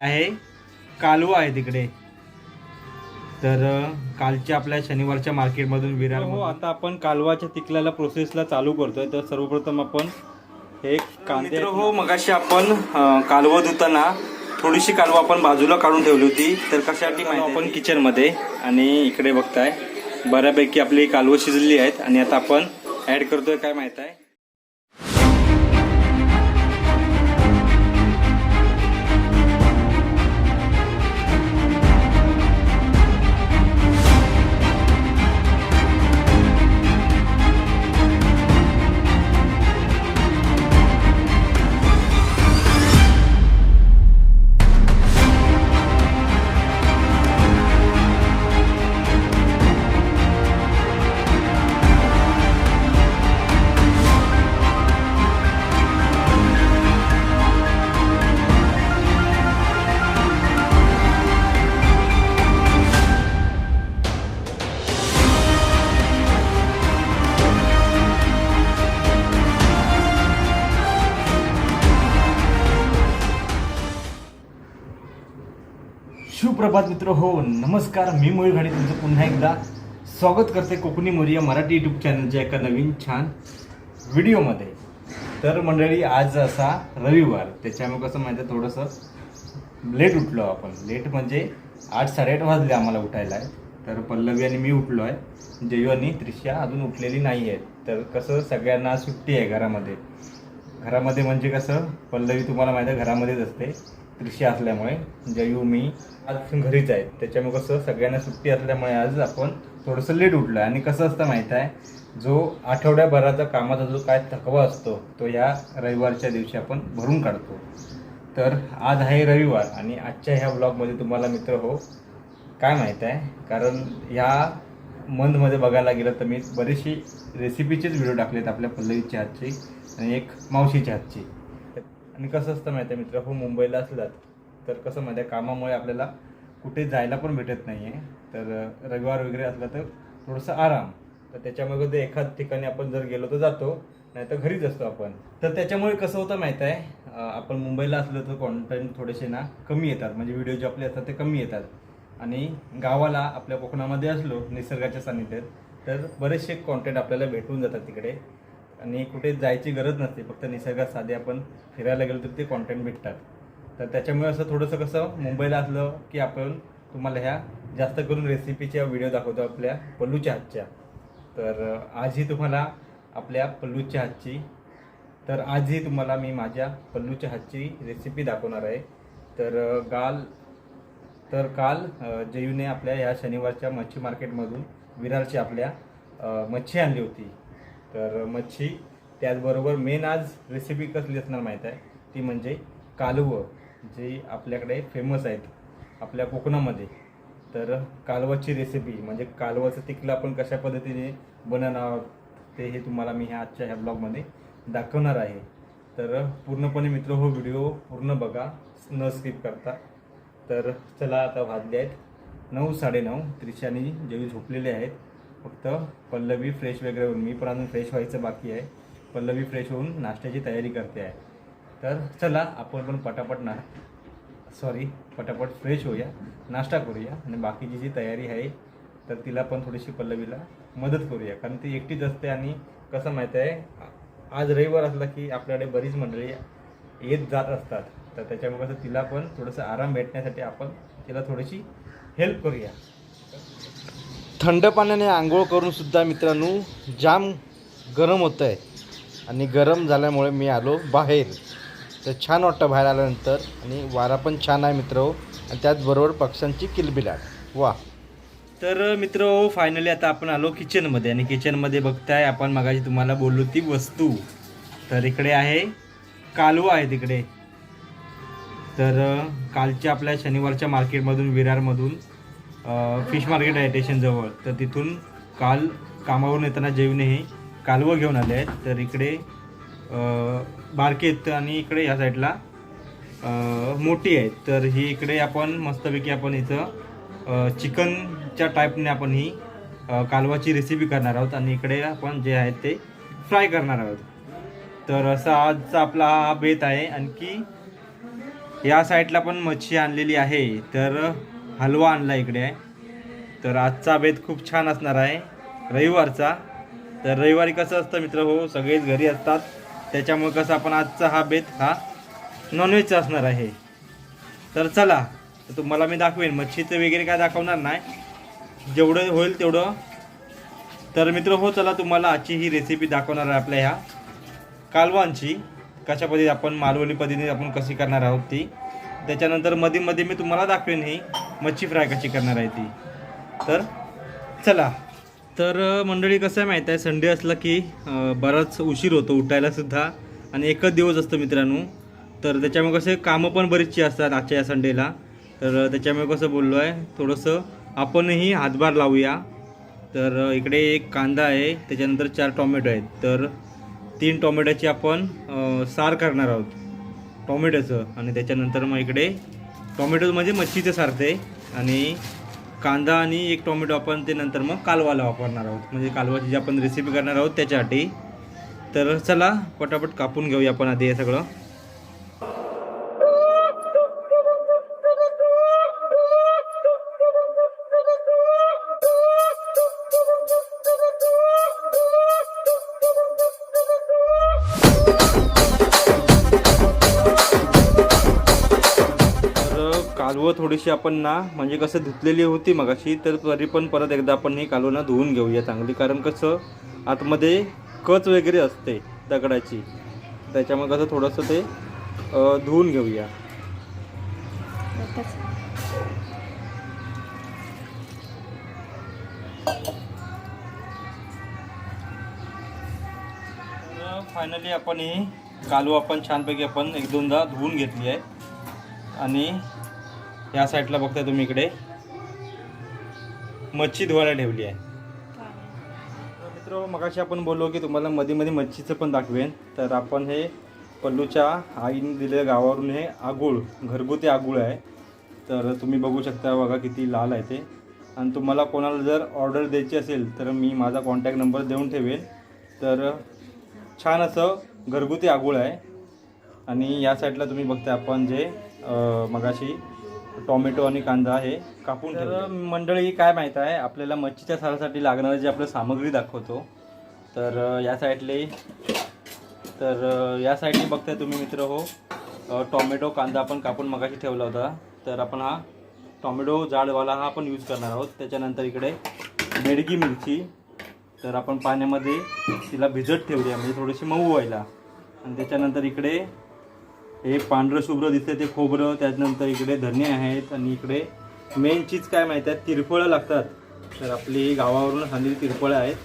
आहे. कालवा आहे तिकडे. तर कालच्या आपल्या शनिवारच्या मार्केटमधून विरार हो आता आपण कालवाच्या तिकल्याला प्रोसेसला चालू करतोय. तर सर्वप्रथम आपण हे कांदे हो मगाशी आपण कालवं धुताना थोडीशी कालवं आपण बाजूला काढून ठेवली होती. तर कशासाठी माहिती आपण किचनमध्ये आणि इकडे बघताय. बऱ्यापैकी आपली कालवं शिजलेली आहेत आणि आता आपण ऍड करतोय. काय माहीत आहे? सुप्रभात मित्र हो नमस्कार. मी मोहित घाडी तुमचं पुन्हा एकदा स्वागत करते कोकणी मोरिया मराठी यूट्यूब चॅनलच्या एका नवीन छान व्हिडिओमध्ये. तर मंडळी आज असा रविवार. त्याच्यामुळे कसं माहिती आहे थोडंसं लेट उठलो आपण. लेट म्हणजे आठ साडेआठ वाजले आम्हाला उठायला. आहे तर पल्लवी आणि मी उठलो आहे. जयू आणि त्रिशा अजून उठलेली नाही आहेत. तर कसं सगळ्यांना सुट्टी आहे घरामध्ये. घरामध्ये म्हणजे कसं पल्लवी तुम्हाला माहिती आहे घरामध्येच असते. कृषी असल्यामुळे जयू मी आज घरीच आहेत त्याच्यामुळे कसं सगळ्यांना सुट्टी असल्यामुळे आज आपण थोडंसं लेट उठलं आणि कसं असतं माहीत आहे जो आठवड्याभराचा कामाचा जो काय थकवा असतो तो या रविवारच्या दिवशी आपण भरून काढतो. तर आज आहे रविवार आणि आजच्या ह्या ब्लॉगमध्ये तुम्हाला मित्र हो काय माहीत आहे? कारण ह्या मंथमध्ये बघायला गेलं तर मी बरीचशी रेसिपीचेच व्हिडिओ टाकलेत आपल्या पल्लवीच्या हातची आणि एक मावशीच्या हातची. आणि कसं असतं माहिती आहे मित्र हो मुंबईला असलात तर कसं माहिती आहे कामामुळे आपल्याला कुठे जायला पण भेटत नाही आहे तर रविवार वगैरे असला तर थोडंसं आराम. तर त्याच्यामुळे एखाद ठिकाणी आपण जर गेलो तर जातो नाही तर घरीच असतो आपण. तर त्याच्यामुळे कसं होतं माहीत आहे आपण मुंबईला असलो तर कॉन्टेंट थोडेसे ना कमी येतात. म्हणजे व्हिडिओ जे आपले असतात ते कमी येतात. आणि गावाला आपल्या कोकणामध्ये असलो निसर्गाच्या सानिध्यात तर बरेचसे कॉन्टेंट आपल्याला भेटून जातात तिकडे. आणि कुठे जायची गरज नसते फक्त निसर्गात साधे आपण फिरायला गेलो तर ते कॉन्टेंट भेटतात. तर त्याच्यामुळे असं थोडंसं कसं मुंबईला असलं की आपण तुम्हाला ह्या जास्त करून रेसिपीच्या व्हिडिओ दाखवतो आपल्या पल्लूच्या हातच्या तर आजही तुम्हाला आपल्या पल्लूच्या हातची तर आजही तुम्हाला मी माझ्या पल्लूच्या हातची रेसिपी दाखवणार आहे. तर काल तर काल जयूने आपल्या ह्या शनिवारच्या मच्छी मार्केटमधून विरारची आपल्या मच्छी आणली होती. तर मच्छी त्याचबरोबर मेन आज रेसिपी कसली असणार माहीत आहे? ती म्हणजे कालवं जी आपल्याकडे फेमस आहेत आपल्या कोकणामध्ये. तर कालवाची रेसिपी म्हणजे कालवाचं तिकलं आपण कशा पद्धतीने बनवणार ते हे तुम्हाला मी ह्या आजच्या ह्या ब्लॉगमध्ये दाखवणार आहे. तर पूर्णपणे मित्र हो व्हिडिओ पूर्ण बघा न स्किप करता. तर चला आता वाजले आहेत नऊ साडेनऊ त्रिशानी जेवी झोपलेले आहेत. फक्त पल्लवी फ्रेश वगैरे होऊन मी पण अजून फ्रेश व्हायचं बाकी आहे. पल्लवी फ्रेश होऊन नाश्त्याची तयारी करते आहे. तर चला आपण पण पटापट ना सॉरी पटापट फ्रेश होऊया नाश्ता करूया आणि बाकीची जी तयारी आहे तर तिला पण थोडीशी पल्लवीला मदत करूया. कारण ती एकटीच असते आणि कसं माहीत आहे आज रविवार असला की आपल्याकडे बरीच मंडळी येत जात असतात. तर त्याच्यामुळे कसं तिला पण थोडंसं आराम भेटण्यासाठी आपण तिला थोडीशी हेल्प करूया. थंड पाण्याने आंघोळ करूनसुद्धा मित्रांनो जाम गरम होतं आहे आणि गरम झाल्यामुळे मी आलो बाहेर. तर छान वाटतं बाहेर आल्यानंतर. आणि वारा पण छान आहे मित्र हो. आणि त्याचबरोबर पक्ष्यांची किलबिलाट. वा. तर मित्र हो, फायनली आता आपण आलो किचनमध्ये आणि किचनमध्ये बघताय आपण मगाशी तुम्हाला बोललो ती वस्तू. तर इकडे आहे कालवा आहे तिकडे. तर कालच्या आपल्या शनिवारच्या मार्केटमधून विरारमधून फिश मार्केट आहे स्टेशनजवळ तर तिथून काल कामावरून येताना जेवणे हे कालवं घेऊन आले आहेत. तर इकडे बारकेत बारके आहेत आणि इकडे ह्या साईडला मोठी आहेत. तर ही इकडे आपण मस्तपैकी आपण इथं चिकनच्या टाईपने आपण ही कालवाची रेसिपी करणार आहोत. आणि इकडे आपण जे आहेत ते फ्राय करणार आहोत. तर असा आजचा आपला हा बेत आहे. आणखी या साईडला पण मच्छी आणलेली आहे. तर हलवा आणला इकडे आहे. तर आजचा बेत खूप छान असणार आहे. रविवारचा. तर रविवारी कसं असतं मित्र हो सगळेच घरी असतात. त्याच्यामुळे कसं आपण आजचा हा बेत हा नॉनव्हेजचा असणार आहे. तर चला तर तुम्हाला मी दाखवेन. मच्छीचं वगैरे काय दाखवणार नाही. जेवढं होईल तेवढं. तर मित्र हो चला तुम्हाला आजची ही रेसिपी दाखवणार आहे आपल्या ह्या कालवांची. कशा पद्धती आपण मालवणी पद्धतीने आपण कशी करणार आहोत ती. त्याच्यानंतरमध्ये मध्ये मी तुम्हाला दाखवेन ही. मच्छी फ्राय कशी करणार आहे ती. तर चला. तर मंडळी कसं आहे माहीत आहे संडे असला की बराच उशीर होतो उठायला सुद्धा आणि एकच दिवस असतो मित्रांनो. तर त्याच्यामुळे कसे कामं पण बरीचशी असतात आजच्या या संडेला. तर त्याच्यामुळे कसं बोललो आहे थोडंसं आपणही हातभार लावूया. तर इकडे एक कांदा आहे त्याच्यानंतर चार टॉमॅटो आहेत. तर तीन टॉमॅटोची आपण सार करणार आहोत. टॉमॅटोचं आणि त्याच्यानंतर मग इकडे टोमॅटो म्हणजे मच्छीचं सार ते आणि कांदा आणि एक टोमॅटो आपण ते नंतर मग कालवाला वापरणार आहोत. म्हणजे कालवाची जी आपण रेसिपी करणार आहोत त्याच्यासाठी. तर चला पटापट कापून घेऊया आपण आधी हे सगळं. थोडीशी आपण ना म्हणजे कसं धुतलेली होती मगाशी तर तरी पण परत एकदा आपण ही कालवं ना धुवून घेऊया चांगली. कारण कसं आतमध्ये कच वगैरे असते दगडाची. त्याच्यामुळे कसं थोडंसं ते धुवून घेऊया. फायनली आपण ही कालू आपण छानपैकी आपण एक दोनदा धुवून घेतली आहे. आणि या साईडला बघताय तुम्ही इकडे. मच्छी धुवायला ठेवली आहे. तर मित्र मगाशी आपण बोललो की तुम्हाला मध्ये मध्ये मच्छीचं पण दाखवेन. तर आपण हे पल्लूच्या आईने दिलेल्या गावावरून हे आगुळ घरगुती आगुळ आहे. तर तुम्ही बघू शकता बघा किती लाल आहे ते. आणि तुम्हाला कोणाला जर ऑर्डर द्यायची असेल तर मी माझा कॉन्टॅक्ट नंबर देऊन ठेवेन. तर छान असं घरगुती आगुळ आहे. आणि या साईडला तुम्ही बघता आपण जे मगाशी टोमॅटो आणि कांदा हे कापून तर मंडळी काय माहीत आहे आपल्याला मच्छीच्या सारासाठी लागणारं जे आपलं सामग्री दाखवतो तर या साईडले तर या साईडने बघताय तुम्ही मित्र हो टोमॅटो कांदा आपण कापून मगाशी ठेवला होता. तर आपण हा टोमॅटो जाडवाला हा आपण यूज करणार आहोत. त्याच्यानंतर इकडे बेडगी मिरची तर आपण पाण्यामध्ये तिला भिजत ठेवली आहे म्हणजे थोडीशी मऊ व्हायला. आणि त्याच्यानंतर इकडे हे पांढरं शुभ्र दिसते ते खोबरं त्याच्यानंतर इकडे धने आहेत आणि इकडे मेन चीज काय माहीत आहे तिरफळं लागतात. तर आपली गावावरून आणलेली तिरफळं आहेत.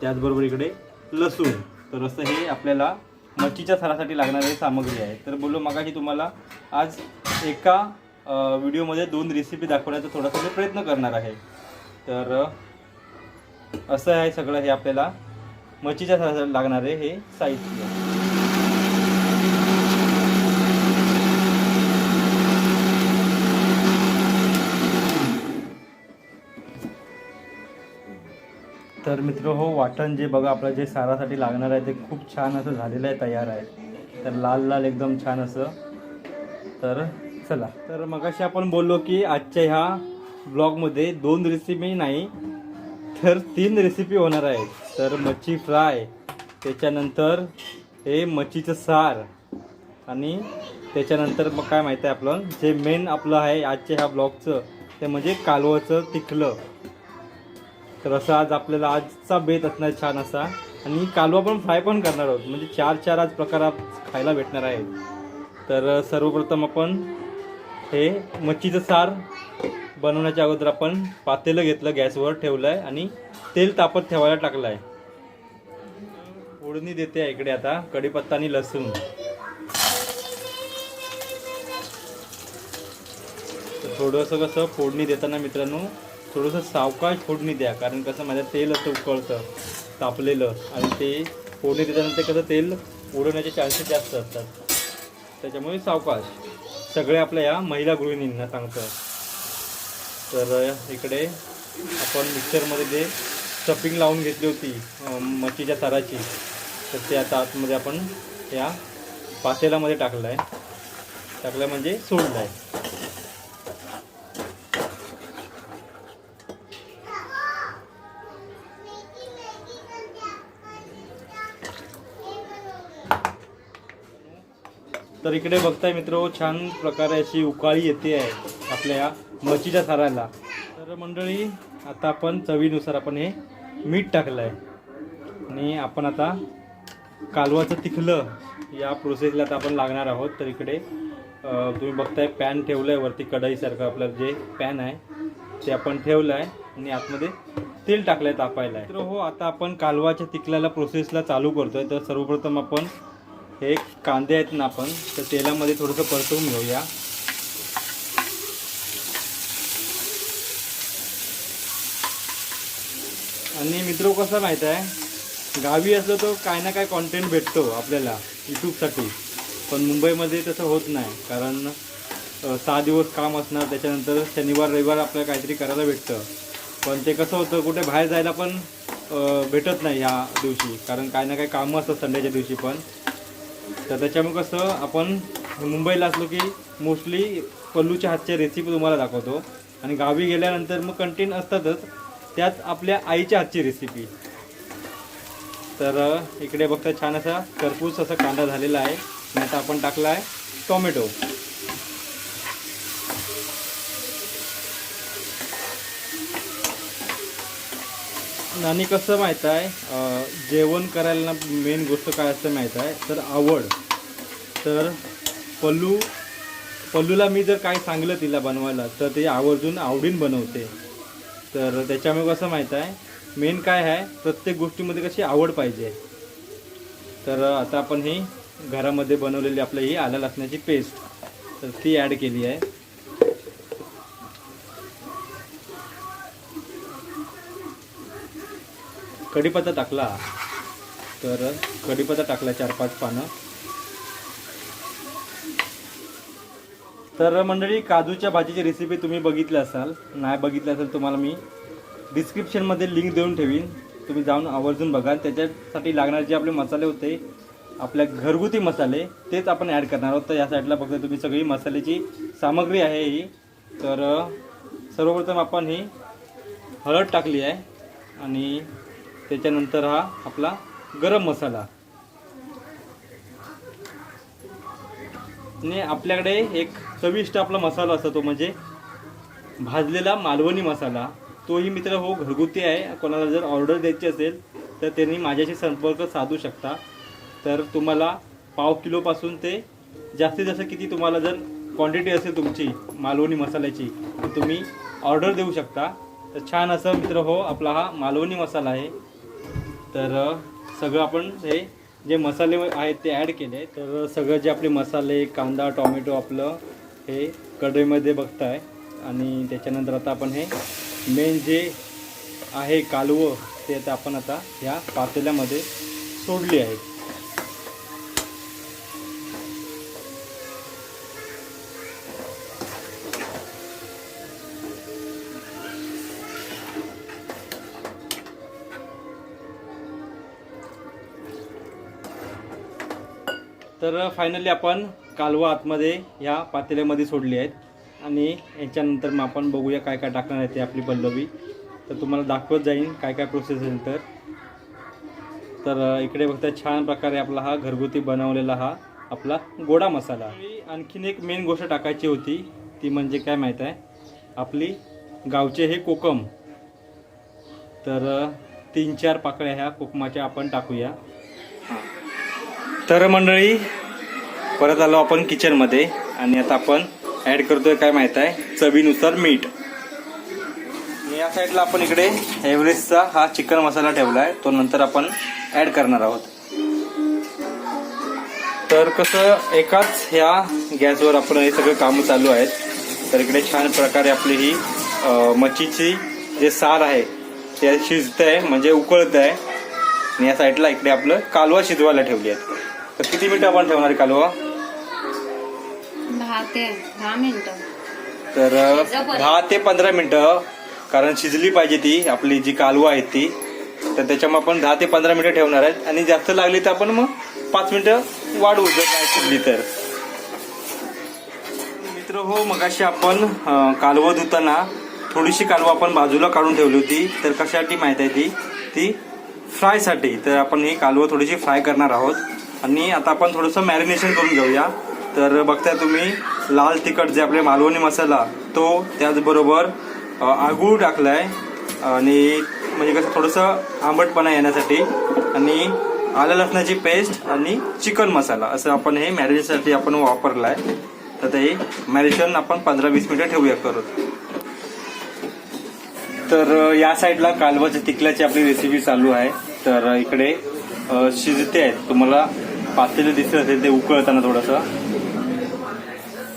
त्याचबरोबर इकडे लसूण. तर असं हे आपल्याला मच्छीच्या सरासाठी लागणारी सामग्री आहे. तर बोललो मगाशी तुम्हाला आज एका व्हिडिओमध्ये दोन रेसिपी दाखवण्याचा थोडासा मी प्रयत्न करणार आहे. तर असं आहे सगळं हे आपल्याला मच्छीच्या सरासाठी लागणारे हे साहित्य. तर मित्र हो वाटण जे बघा आपलं जे सारासाठी लागणार आहे ते खूप छान असं झालेलं आहे तयार आहे. तर लाल लाल एकदम छान असं. तर चला. तर मगाशी आपण बोललो की आजच्या ह्या ब्लॉगमध्ये दोन रेसिपी नाही तर तीन रेसिपी होणार आहेत. तर मच्छी फ्राय त्याच्यानंतर हे मच्छीचं सार आणि त्याच्यानंतर मग काय माहिती आहे आपलं? जे मेन आपलं आहे आजच्या ह्या ब्लॉगचं ते म्हणजे कालवाचं तिखलं. तर असं आज आपल्याला आजचा बेत असणार छान असा. आणि कालवा पण फ्राय पण करणार आहोत. म्हणजे चार चार आज प्रकार आज खायला भेटणार आहेत. तर सर्वप्रथम आपण हे मच्छीचं सार बनवण्याच्या अगोदर आपण पातेलं घेतलं गॅसवर ठेवलं आहे आणि तेल तापत ठेवायला टाकलं आहे फोडणी देते आहे इकडे आता कढीपत्ता आणि लसूण. तर थोडंसं कसं फोडणी देताना मित्रांनो थोडंसं सावकाश फोडणी द्या कारण कसं माझ्या तेल असं उकळतं तापलेलं आणि ते फोडणी दिल्यानंतर कसं तेल उडवण्याचे चान्सेस जास्त असतात. त्याच्यामुळे सावकाश. सगळे आपल्या या महिला गृहिणींना सांगतं. तर इकडे आपण मिक्सरमध्ये जे स्टफिंग लावून घेतली होती मच्छीच्या साराची तर ते आता आतमध्ये आपण या पातेलामध्ये टाकलं आहे टाकलं म्हणजे सोडलाय. तर इकडे बघताय मित्र छान प्रकारे अशी उकाळी येते आहे आपल्या या मच्छीच्या साराला तर मंडळी आता आपण चवीनुसार आपण हे मीठ टाकलं आहे आणि आपण आता कालवाचं तिखलं या प्रोसेसला आता आपण लागणार आहोत. तर इकडे तुम्ही बघताय पॅन ठेवलं आहे वरती कढईसारखं आपलं जे पॅन आहे ते आपण ठेवलं आहे आणि आतमध्ये तेल टाकलं आहे तापायला. तर हो आता आपण कालवाच्या तिखल्याला प्रोसेसला चालू करतोय. तर सर्वप्रथम आपण हे कांदे आहेत ना आपण तर तेलामध्ये थोडंसं परतवून घेऊया. आणि मित्र कसं माहीत आहे गावी असलं तर काय ना काय कॉन्टेंट भेटतो आपल्याला यूट्यूबसाठी पण मुंबईमध्ये तसं होत नाही कारण सहा दिवस काम असणार त्याच्यानंतर शनिवार रविवार आपल्याला काहीतरी करायला भेटतं. पण ते कसं होतं कुठे बाहेर जायला पण भेटत नाही ह्या दिवशी कारण काय ना काय कामं असतात संडेच्या दिवशी पण. तर त्याच्यामुळे कसं आपण मुंबईला असलो की मोस्टली पल्लूच्या हातच्या रेसिपी तुम्हाला दाखवतो. आणि गावी गेल्यानंतर मग कंटेन असतातच त्यात आपल्या आईच्या हातची रेसिपी तर इकडे बघता छान असा करपूस असा कांदा झालेला आहे. आणि आता आपण टाकला आहे टोमॅटो. आणि कसं माहीत आहे जेवण करायला मेन गोष्ट काय असतं माहीत आहे तर आवड. तर पल्लू पल्लूला मी जर काय सांगलं तिला बनवायला तर ते आवर्जून आवडीन बनवते. तर त्याच्यामुळे कसं माहीत आहे मेन काय आहे प्रत्येक गोष्टीमध्ये कशी आवड पाहिजे. तर आता आपण ही घरामध्ये बनवलेली आपलं ही आलं लसण्याची पेस्ट तर ती ॲड केली आहे. कढीपत्ता टाकला तर कढीपत्ता टाकला चार पाच पानं. तर मंडळी काजूच्या भाजीची रेसिपी तुम्ही बघितली असाल नाही बघितलं असेल तुम्हाला मी डिस्क्रिप्शनमध्ये लिंक देऊन ठेवीन. तुम्ही जाऊन आवर्जून बघा. त्याच्यासाठी लागणारे जे आपले मसाले होते आपल्या घरगुती मसाले तेच आपण ॲड करणार आहोत. तर या साईडला बघता तुम्ही सगळी मसाल्याची सामग्री आहे ही. तर सर्वप्रथम आपण ही हळद टाकली आहे. आणि त्याच्यानंतर हा आपला गरम मसाला. आणि आपल्याकडे एक चविष्ट आपला मसाला असतो तो म्हणजे भाजलेला मालवणी मसाला. तोही मित्र हो घरगुती आहे. कोणाला जर ऑर्डर द्यायची असेल तर त्यांनी माझ्याशी संपर्क साधू शकता. तर तुम्हाला पाव किलोपासून ते जास्तीत जास्त किती तुम्हाला जर क्वांटिटी असेल तुमची मालवणी मसाल्याची तर तुम्ही ऑर्डर देऊ शकता. तर छान असं मित्र हो आपला हा मालवणी मसाला आहे. तर सगळं आपण हे जे मसाले आहेत ते ॲड केले. तर सगळं जे आपले मसाले कांदा टॉमॅटो आपलं हे कढईमध्ये बघताय. आणि त्याच्यानंतर आता आपण हे मेन जे आहे कालवं ते आता आपण आता ह्या पातेल्यामध्ये सोडली आहे. तर फायनली आपण कालवा आतमध्ये ह्या पातेल्यामध्ये सोडली आहेत. आणि याच्यानंतर मग आपण बघूया काय काय टाकणार आहे ते आपली पल्लवी. तर तुम्हाला दाखवत जाईन काय काय प्रोसेस असेल तर तर इकडे बघता छान प्रकारे आपला हा घरगुती बनवलेला हा आपला गोडा मसाला. आणखीन एक मेन गोष्ट टाकायची होती ती म्हणजे काय माहीत आहे? आपली गावचे हे कोकम. तर तीन चार पाकळ्या ह्या कोकमाच्या आपण टाकूया. तर मंडळी परत आलो आपण किचनमध्ये आणि आता आपण ॲड करतोय काय माहीत आहे? चवीनुसार मीठ. या साईडला आपण इकडे एव्हरेस्टचा हा चिकन मसाला ठेवला आहे. तो नंतर आपण ॲड करणार आहोत. तर कसं एकाच ह्या गॅसवर आपण हे सगळं कामं चालू आहेत. तर इकडे छान प्रकारे आपली ही मच्छीची जे सार आहे ते शिजत आहे म्हणजे उकळत आहे आणि या साईडला इकडे आपलं कालवा शिजवायला ठेवली आहे तर किती मिनिटं आपण ठेवणार आहे कालवा? दहा ते दहा मिनिटं. तर दहा ते पंधरा मिनिटं कारण शिजली पाहिजे ती आपली जी कालवा आहे ती. तर त्याच्यामुळे आपण दहा ते पंधरा मिनिटं ठेवणार आहेत. आणि जास्त लागली तर आपण मग पाच मिनिटं वाढवू जर नाही शिजली तर. मित्र हो मगाशी आपण कालवं धुताना थोडीशी कालवं आपण बाजूला काढून ठेवली होती. तर कशासाठी माहीत आहे ती? ती फ्रायसाठी. तर आपण ही कालवं थोडीशी फ्राय करणार आहोत. आणि आता आपण थोडंसं मॅरिनेशन करून घेऊया. तर बघताय तुम्ही लाल तिखट जे आपले मालवणी मसाला तो त्याचबरोबर अं, आगूळ टाकलाय. आणि म्हणजे कसं थोडंसं आंबटपणा येण्यासाठी. आणि आलं लसणाची पेस्ट आणि चिकन मसाला असं आपण हे मॅरिनेशनसाठी आपण वापरलाय. तर ते मॅरिनेशन आपण पंधरा वीस मिनिटं ठेवूया करत तर या साईडला कालवाच्या तिकल्याची आपली रेसिपी चालू आहे. तर इकडे शिजते आहेत. तुम्हाला पातेलं दिसत असेल ते उकळताना थोडंसं.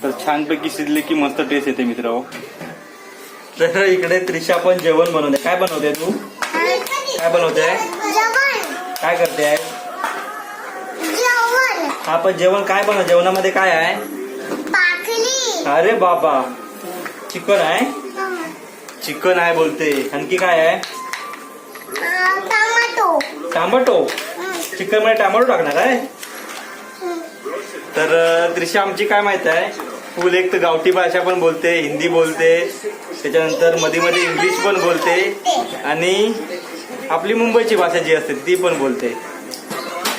तर छानपैकी शिजले की मस्त टेस्ट येते मित्र तर इकडे त्रिशा पण जेवण बनवते. काय बनवते तू? काय बनवते? काय करते? हा पण जेवण काय बनव? जेवणामध्ये काय आहे? अरे बाबा. चिकन आहे? चिकन आहे बोलते. आणखी काय आहे? टमाटो. टमाटो? चिकनमध्ये टमाटो टाकणार आहे? तर त्रिशा आमची काय माहीत आहे? फुल एक तर गावठी भाषा पण बोलते हिंदी बोलते त्याच्यानंतरमध्ये मध्ये इंग्लिश पण बोलते आणि आपली मुंबईची भाषा जी असते ती पण बोलते.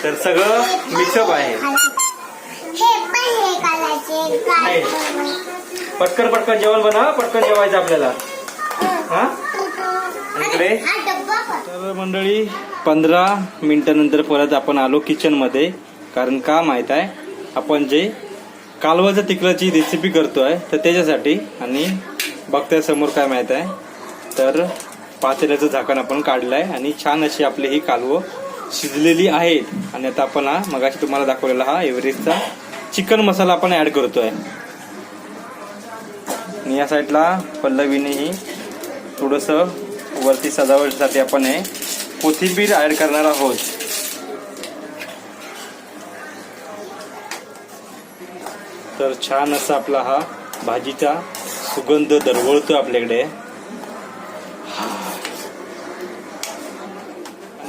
तर सगळं मिक्सअप आहे. पटकन पटकन जेवण बनवा पटकन जेवायचं आपल्याला. हा? इकडे. तर मंडळी पंधरा मिनिटानंतर परत आपण आलो किचनमध्ये कारण का माहीत आहे? आपण जे कालवाच्या तिकलाची रेसिपी करतोय तर त्याच्यासाठी आणि बघताय समोर काय माहीत आहे तर पातेल्याचं झाकण आपण काढलंय आणि छान अशी आपली ही कालवं शिजलेली आहेत. आणि आता आपण हा मगाशी तुम्हाला दाखवलेला हा एव्हरेस्टचा चिकन मसाला आपण ऍड करतोय. आणि या साईडला पल्लवीनेही थोडंसं वरती सजावटीसाठी आपण हे कोथिंबीर ॲड करणार आहोत. तर छान असा आपला हा भाजीचा सुगंध दरवळतो आपल्याकडे.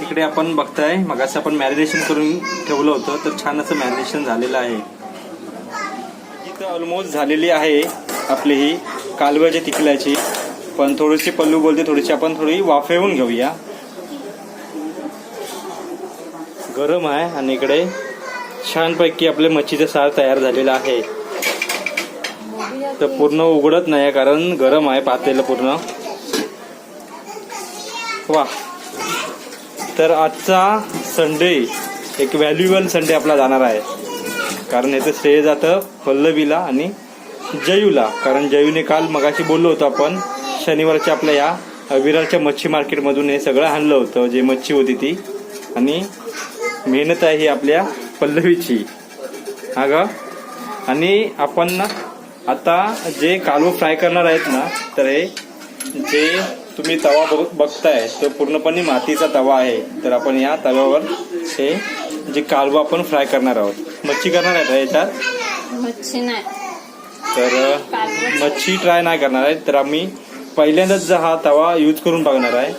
इकडे आपण बघताय मग असं आपण मॅरिनेशन करून ठेवलं होतं तर छान असं मॅरिनेशन झालेलं आहे. इथं ऑलमोस्ट झालेली आहे आपली ही कालव्याच्या तिकल्याची. पण थोडीशी पल्लू बोलते थोडीशी आपण थोडी वाफेवून घेऊया. गरम आहे आणि इकडे छानपैकी आपले मच्छीचं सार तयार झालेलं आहे. तर पूर्ण उघडत नाही कारण गरम आहे पातेलं पूर्ण. वा. तर आजचा संडे एक व्हॅल्युएबल संडे आपला जाणार आहे. कारण याचं श्रेय जातं पल्लवीला आणि जयूला. कारण जयूने काल मगाशी बोललो होतो आपण शनिवारच्या आपल्या या विरारच्या मच्छी मार्केटमधून हे सगळं आणलं होतं जे मच्छी होती ती. आणि मेहनत आहे ही आपल्या पल्लवीची. हा ग. आणि आपण आता जे कालवं फ्राय करणार आहेत ना तर हे जे तुम्ही तवा बघ बघताय तो पूर्णपणे मातीचा तवा आहे. तर आपण या तव्यावर हे जे कालवं आपण फ्राय करणार आहोत. मच्छी करणार आहेत याच्यात? मच्छी नाही. तर. मच्छी ट्राय नाही करणार आहे तर आम्ही पहिल्यांदाच हा तवा यूज करून बघणार आहे.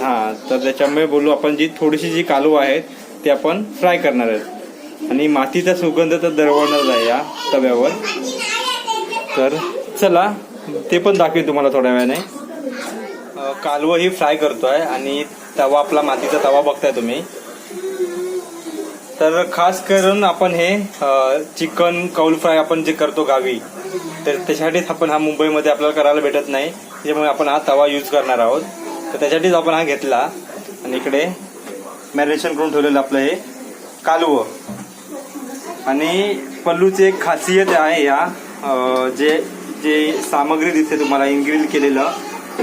हा तर त्याच्यामुळे बोलू आपण जी थोडीशी जी कालवं आहेत ते आपण फ्राय करणार आहेत. आणि मातीचा सुगंध तर दरवळणार आहे या तव्यावर. तर चला ते पण दाखवेन तुम्हाला थोड्या वेळाने. कालवं ही फ्राय करतोय आणि तवा आपला मातीचा तवा बघताय तुम्ही. तर खास करून आपण हे चिकन कौल फ्राय आपण जे करतो गावी तर त्याच्यासाठीच आपण हा मुंबईमध्ये आपल्याला करायला भेटत नाही. त्याच्यामुळे आपण हा तवा यूज करणार आहोत. तर त्यासाठीच आपण हा घेतला. आणि इकडे मॅरिनेशन करून ठेवलेलं आपलं हे कालवं. आणि पल्लूची एक खासियत आहे या जे जे सामग्री दिसते तुम्हाला इन्ग्रिड केलेलं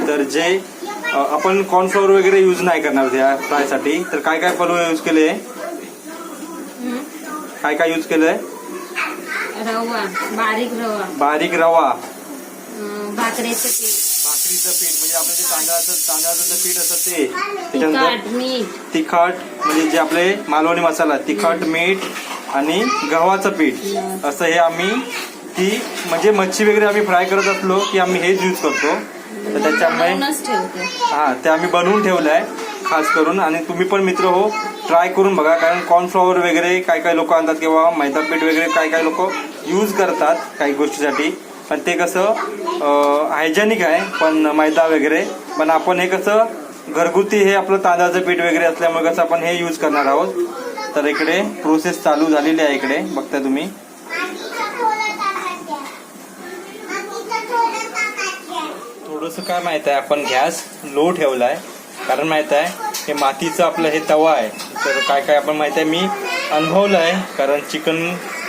तर जे आपण कॉर्नफ्लॉवर वगैरे यूज नाही करणार त्या फ्रायसाठी तर काय काय पल्लू यूज केले? काय काय यूज केलंय? रवा बारीक रवा. बारीक रवा. भाकरीचं पीठ. भाकरीचं पीठ म्हणजे आपलं जे तांदळाचं तांदळाचं पीठ असतं ते. त्याच्यानंतर तिखट म्हणजे जे आपले मालवणी मसाला तिखट मीठ आणि गव्हाचं पीठ. असं हे आम्ही ती म्हणजे मच्छी वगैरे आम्ही फ्राय करत असलो की आम्ही हेच यूज करतो. तर त्याच्यामुळे हा ते आम्ही बनवून ठेवलंय खास करून. आणि तुम्ही पण मित्र हो ट्राय करून बघा. कारण कॉर्नफ्लॉवर वगैरे काय काय लोक आणतात किंवा मैदा पीठ वगैरे काय काय लोक यूज करतात काही गोष्टीसाठी. पण ते कसं हायजेनिक आहे पण मैदा वगैरे. पण आपण हे कसं घरगुती हे आपलं तांदळाचं पीठ वगैरे असल्यामुळे कसं आपण हे यूज करणार आहोत. तर इकडे प्रोसेस चालू झालेली आहे इकडे. बघता तुम्ही. थोडस थोडंसं काय माहीत आहे आपण गॅस लो ठेवलाय. कारण माहीत आहे हे मातीचं आपलं हे तवा आहे. तर काय काय आपण माहीत आहे मी अनुभवलं आहे कारण चिकन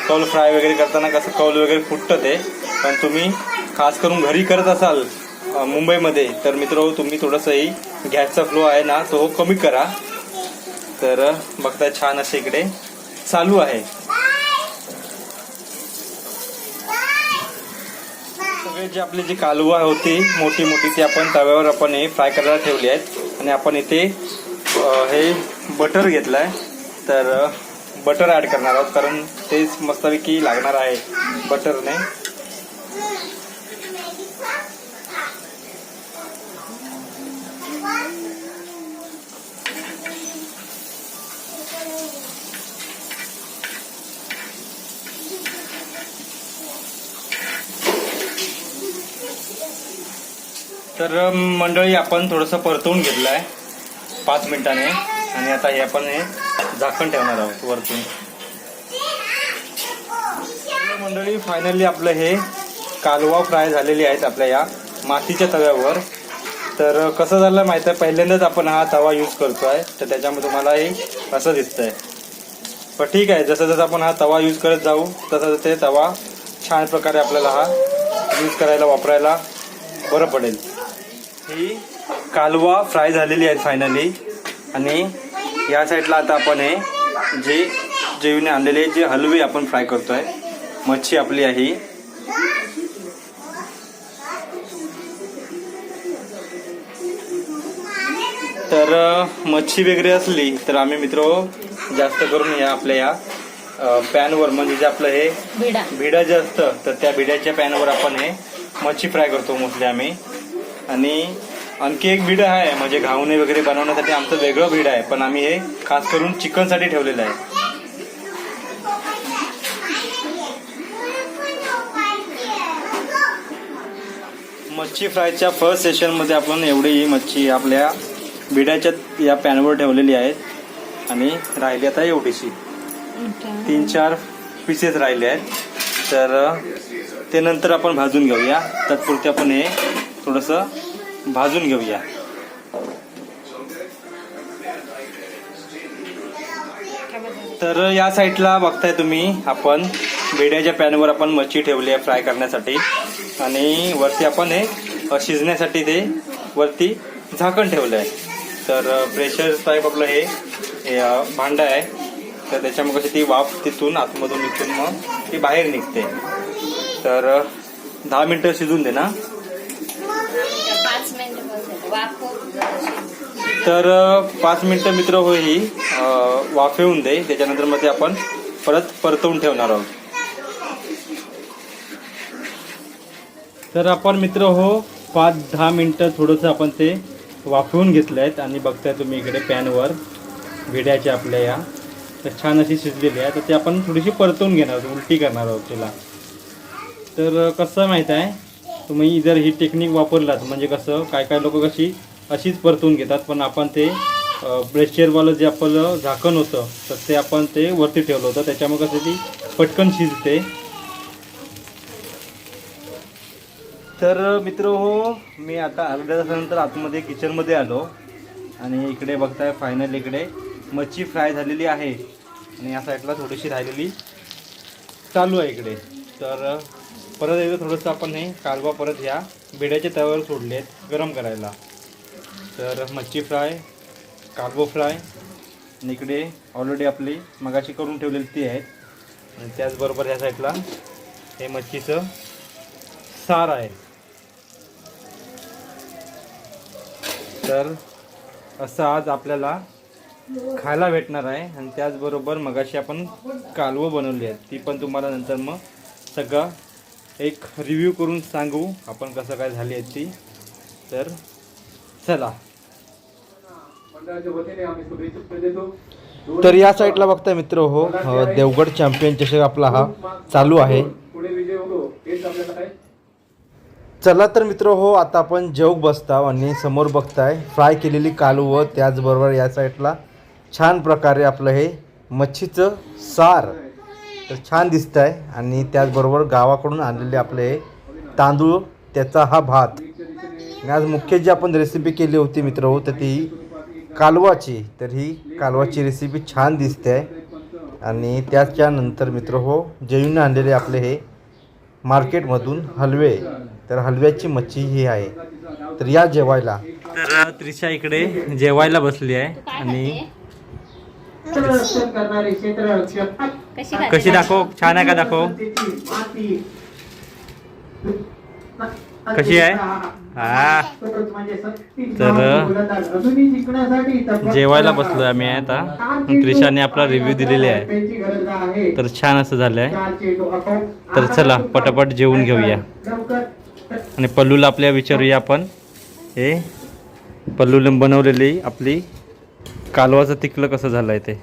कौल फ्राय वगैरे करताना कसं कौल वगैरे फुटतं ते. पण तुम्ही खास करून घरी करत असाल मुंबईमध्ये. तर मित्र तुम्ही थोडंसंही गॅसचा फ्लो आहे ना तो कमी करा. तर बघता बघताय छान असे इकडे चालू आहे. सगळे जे आपली जी कालवा होती मोठी मोठी ती आपण तव्यावर आपण हे फ्राय करायला ठेवली आहेत. आणि आपण इथे हे बटर घेतलंय. तर बटर ऍड करणार आहोत कारण तेच मस्तपैकी लागणार आहे बटरने. तर मंडळी आपण थोडंसं परतवून घेतलं आहे पाच मिनिटाने. आणि आता हे आपण हे झाकण ठेवणार आहोत वरतून. मंडळी फायनली आपलं हे कालवा फ्राय झालेली आहेत आपल्या या मातीच्या तव्यावर. तर कसं झालं माहीत आहे? पहिल्यांदाच आपण हा तवा यूज करतो आहे तर त्याच्यामध्ये तुम्हाला हे असं दिसतंय. पण ठीक आहे. जसं जसं आपण हा तवा यूज करत जाऊ तसं ते तवा छान प्रकारे आपल्याला हा यूज करायला वापरायला बरं पडेल. ही कालवा फ्राय झालेली आहेत फायनली आणि या साईडला आता आपण हे जे जेवणे आणलेले जे हलवे आपण फ्राय करतोय मच्छी आपली आहे. तर मच्छी वगैरे असली तर आम्ही मित्र जास्त करून या आपल्या या पॅनवर म्हणजे जे आपलं हे भिडा जे असतं तर त्या भिड्याच्या पॅनवर आपण हे मच्छी फ्राय करतो मोस्टली आम्ही. आणि आणखी एक भिड आहे म्हणजे घावणे वगैरे बनवण्यासाठी आमचं वेगळं भिड आहे पण आम्ही हे खास करून चिकनसाठी ठेवलेलं आहे. मच्छी फ्रायच्या फर्स्ट सेशनमध्ये आपण एवढी ही मच्छी आपल्या भिड्याच्या या पॅनवर ठेवलेली आहेत आणि राहिली आता एवढीशी. तीन चार पीसेस राहिले आहेत. तर ते नंतर आपण भाजून घेऊया. तत्पुरते आपण हे थोडंसं भाजून घेऊया. तर या साईडला बघताय तुम्ही आपण बेड्याच्या पॅनवर आपण मच्छी ठेवली आहे फ्राय करण्यासाठी. आणि वरती आपण हे शिजण्यासाठी ते वरती झाकण ठेवलं आहे तर प्रेशर टाईप आपलं हे भांडं आहे. तर त्याच्यामुळे कशी ती वाफ तिथून आतमधून निघून मग ती बाहेर निघते. तर दहा मिनटं शिजून दे ना. तर पाच मिनिटं मित्र होय ही. अ, वाफेवून दे. त्याच्यानंतर मग ते आपण परत परतवून ठेवणार आहोत. तर आपण मित्र हो पाच दहा मिनटं थोडंसं आपण ते वाफवून घेतलं आहेत आणि बघताय तुम्ही इकडे पॅनवर भिड्याच्या आपल्या या. तर छान अशी शिजलेली आहे. तर ते आपण थोडीशी परतवून घेणार आहोत. उलटी करणार आहोत तिला. तर कसं माहीत आहे? तुम्ही जर ही टेक्निक वापरलात म्हणजे कसं काय काय लोक कशी अशीच परतून घेतात पण आपण ते ब्रेशरवालं जे आपलं झाकण होतं तर ते आपण ते वरती ठेवलं होतं. त्याच्यामुळे कसं ती पटकन शिजते. तर मित्र हो मी आता अर्ध्या तासानंतर आतमध्ये किचनमध्ये आलो. आणि इकडे बघताय फायनल इकडे मच्छी फ्राय झालेली आहे. आणि या साईडला थोडीशी राहिलेली चालू आहे इकडे. तर परत एकदा थोडंसं आपण हे कालवा परत ह्या बिड्याच्या तव्यावर सोडले आहेत गरम करायला. तर मच्छी फ्राय कालवो फ्राय निकडे इकडे ऑलरेडी आपली मगाशी करून ठेवलेली ती आहेत. आणि त्याचबरोबर ह्या साईडला हे मच्छीचं सार आहे. तर असं आज आपल्याला खायला भेटणार आहे. आणि त्याचबरोबर मगाशी आपण कालवं बनवली आहेत ती पण तुम्हाला नंतर मग सगळं एक रिव्ह्यू करून सांगू आपण कसं काय झाली आहे ती. तर चला. तर या साईडला बघताय मित्र हो देवगड चॅम्पियन चषक आपला हा चालू आहे. चला तर मित्र हो आता आपण जेवक बसताव आणि समोर बघताय फ्राय केलेली कालू व त्याचबरोबर या साईडला छान प्रकारे आपलं हे मच्छीचं सार. तर छान दिसत आहे. आणि त्याचबरोबर गावाकडून आणलेले आपले हे तांदूळ त्याचा हा भात. आज मुख्य जी आपण रेसिपी केली होती मित्र हो तर ती कालवाची. तर ही कालवाची रेसिपी छान दिसते आहे. आणि त्याच्यानंतर मित्र हो जेवून आणलेले आपले हे मार्केटमधून हलवे. तर हलव्याची मच्छी ही आहे. तर या जेवायला. तर त्रिशा इकडे जेवायला बसली आहे. आणि कशी दाखव? छान आहे का दाखव? कशी आहे? हा. तर जेवायला बसलोय आम्ही आता. त्रिशाने आपला रिव्ह्यू दिलेले आहे. तर छान असं झालं आहे तर चला पटापट जेवून घेऊया. आणि पल्लूला आपल्या विचारूया आपण. हे पल्लूला बनवलेली आपली कालवाचं तिकलं कसं झालं आहे ते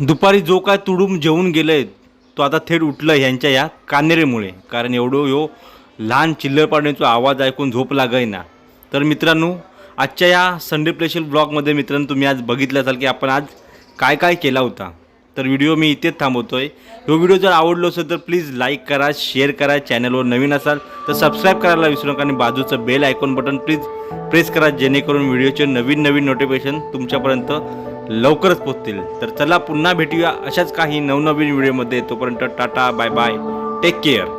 दुपारी जो काय तुडून जेवून आहे तो आता थेट उठलं ह्यांच्या या कानेरेमुळे. कारण एवढं यो लहान चिल्लरपाडण्याचा आवाज ऐकून झोप लागाय ना तर मित्रांनो आजच्या या संडे प्लेशल ब्लॉगमध्ये मित्रांनो तुम्ही आज बघितलं असाल की आपण आज काय काय केला होता. तर व्हिडिओ मी इथेच थांबवतो आहे तो व्हिडिओ जर आवडलो असेल तर प्लीज लाईक करा शेअर करा चॅनलवर नवीन असाल तर सबस्क्राईब करायला विसरू नका आणि बाजूचं bell icon button please press करा जेणेकरून व्हिडिओचे नवीन नवीन नोटिफिकेशन तुमच्यापर्यंत लवकरच पोचतील. तर चला पुन्हा भेटूया अशाच काही नवनवीन व्हिडिओमध्ये. तोपर्यंत tata bye bye. Take care